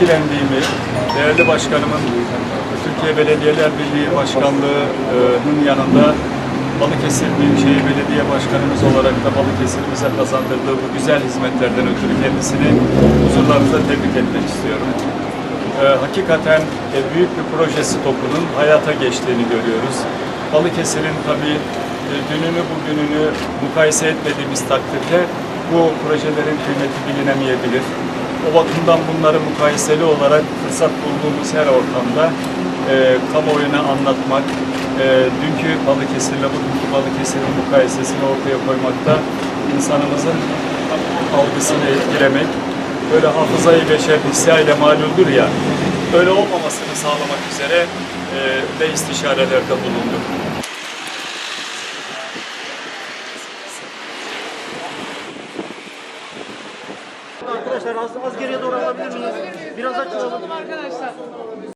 etkilendiğimi, değerli başkanımın Türkiye Belediyeler Birliği Başkanlığı'nın yanında Balıkesir Büyükşehir Belediye Başkanımız olarak da Balıkesir'imize kazandırdığı bu güzel hizmetlerden ötürü kendisini huzurlarınızda tebrik etmek istiyorum. Ee, hakikaten e, büyük bir projesi topunun hayata geçtiğini görüyoruz. Balıkesir'in tabii e, dününü bugününü mukayese etmediğimiz takdirde bu projelerin kıymeti bilinemeyebilir. O bakımdan bunları mukayeseli olarak fırsat bulduğumuz her ortamda e, kamuoyuna anlatmak, e, dünkü Balıkesir'le bugünkü Balıkesir'in mukayesesini ortaya koymakta insanımızın algısını etkilemek, böyle hafızayı beşer hissiyle maluldur ya, öyle olmamasını sağlamak üzere e, de istişarelerde bulunduk. arkadaşlar az, az geriye doğru alabilir miyiz? Biraz açılalım. Arkadaşlar.